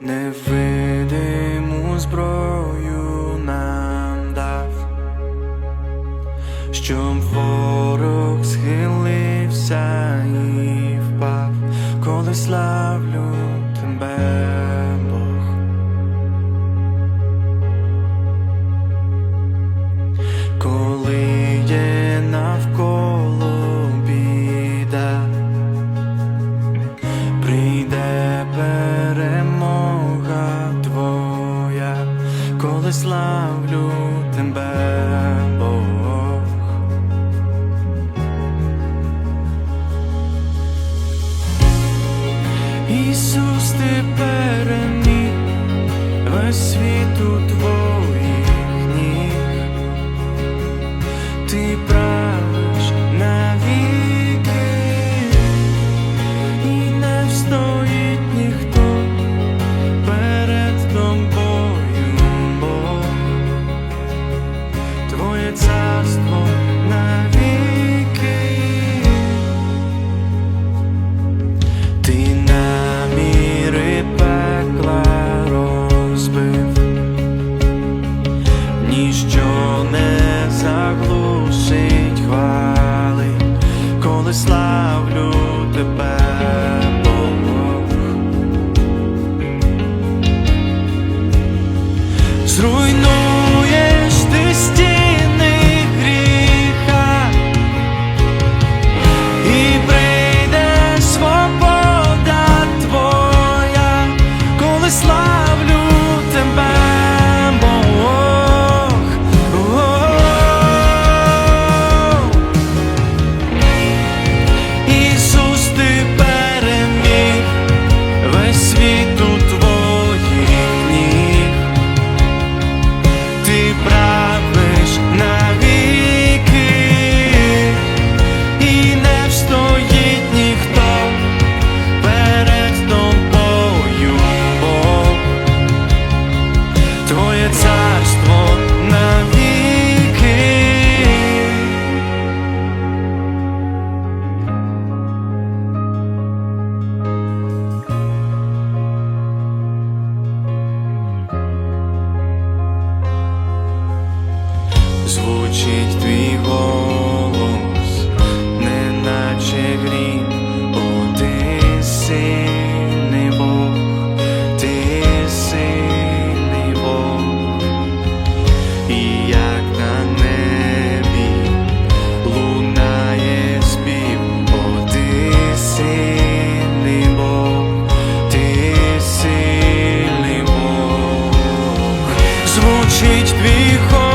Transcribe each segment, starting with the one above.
невидиму зброю нам дав, щоб ворог схилився і впав, коли славлю. світу твоїх ніг. славлю тебе. звучить твій голос, неначе грім, О, ти сильний Бог, ти сильний Бог, і як на небі лунає спів, О, ти сильний Бог, ти сильний Бог, звучить твій голос.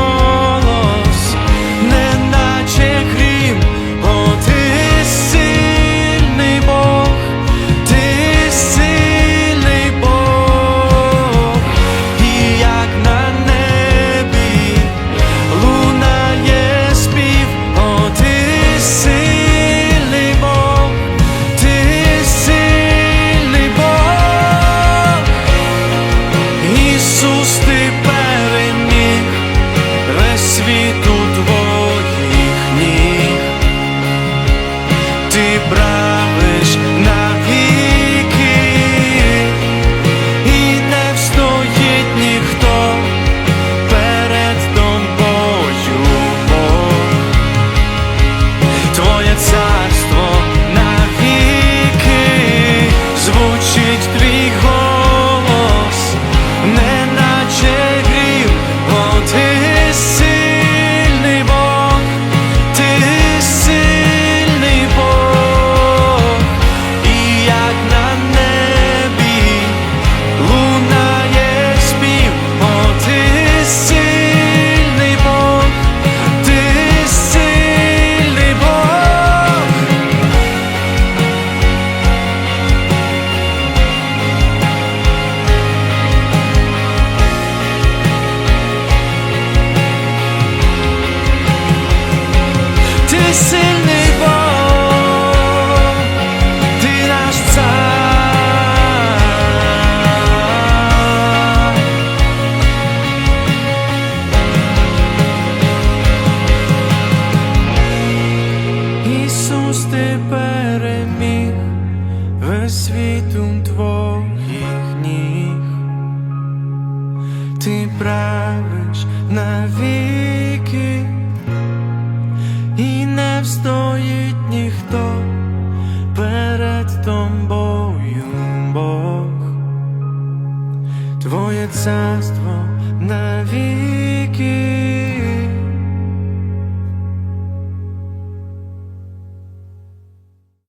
listen Твоє царство навіки.